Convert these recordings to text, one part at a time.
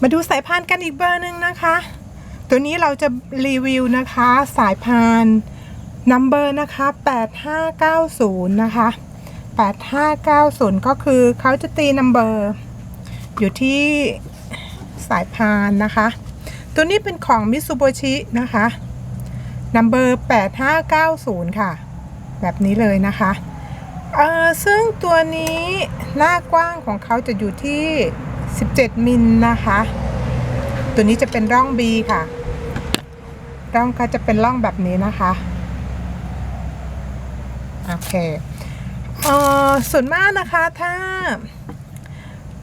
มาดูสายพานกันอีกเบอร์หนึ่งนะคะ ตัวนี้เราจะรีวิวนะคะสายพานนัมเบอร์นะคะ 8590 นะคะ 8590 ก็คือเขาจะตีนัมเบอร์อยู่ที่สายพานนะคะ ตัวนี้เป็นของมิ t ซูโบชินะคะนัมเบอร์8590 ค่ะ แบบนี้เลยนะคะเอ่อซึ่งตัวนี้หน้ากว้างของเขาจะอยู่ที่ 17 มิลนะคะ ตัวนี้จะเป็นร่อง B ค่ะ ร่องเขาจะเป็นร่องแบบนี้นะคะ โอเคเออส่วนมากนะคะถ้า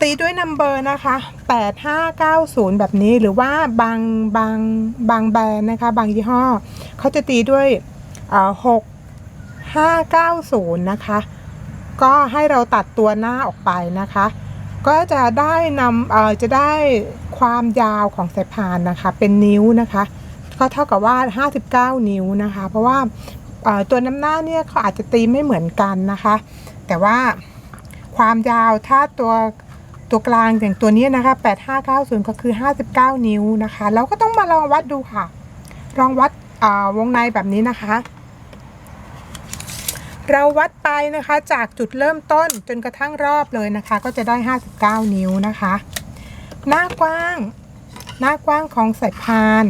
ตีด้วยนัมเบอร์นะคะ 8590 แบบนี้หรือว่าบางบางบางแบรนด์นะคะ บางยี่ห้อเขาจะตีด้วยเอ่อ6590 นะคะ ก็ให้เราตัดตัวหน้าออกไปนะคะ ก็จะได้นำเอ่อจะได้ความยาวของสายพานนะคะ เป็นนิ้วนะคะ ก็เท่ากับว่า 59 นิ้วนะคะ เพราะว่าเอ่อตัวน้ำหน้าเนี่ยเขาอาจจะตีไม่เหมือนกันนะคะ แต่ว่าความยาวถ้าตัวตัวกลางอย่างตัวนี้นะคะ 8590 ก็คือ 59 นิ้วนะคะแล้วก็ต้องมาลองวัดดูค่ะ ลองวัดเอ่อวงในแบบนี้นะคะ เราวัดไปนะคะจากจุดเริ่มต้นจนกระทั่งรอบเลยนะคะ ก็จะได้ 59 นิ้วนะคะ หน้ากว้าง หน้ากว้างของสายพาน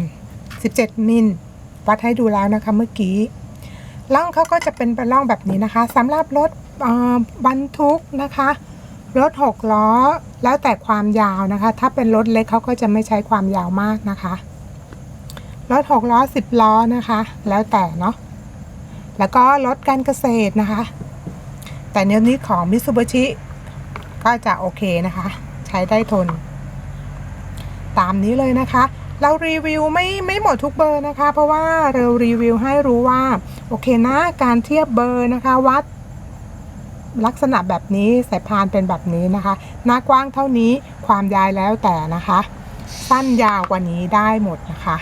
17 มิลวัดให้ดูแล้วนะคะเมื่อกี้ร่องเขาก็จะเป็นเป็นร่องแบบนี้นะคะสำหรับรถบรรทุกนะคะ รถ 6 ล้อแล้วแต่ความยาวนะคะ ถ้าเป็นรถเล็กเขาก็จะไม่ใช้ความยาวมากนะคะ รถ 6 ล้อ 10 ล้อนะคะ แล้วแต่เนาะ แล้วก็รถการเกษตรนะคะ แต่เนื้อนี้ของมิ t ซู b ิชิก็จะโอเคนะคะ ใช้ได้ทน ตามนี้เลยนะคะ เรารีวิวไม่ไม่หมดทุกเบอร์นะคะ เพราะว่าเรารีวิวให้รู้ว่า โอเคนะการเทียบเบอร์นะคะวัดลักษณะแบบนี้สายพานเป็นแบบนี้นะคะ หน้ากว้างเท่านี้ความยาวแล้วแต่นะคะ สั้นยาวกว่านี้ได้หมดนะคะ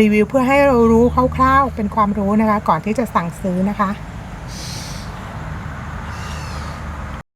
รีวิวเพื่อให้เรารู้คร่าวๆเป็นความรู้นะคะ ก่อนที่จะสั่งซื้อนะคะ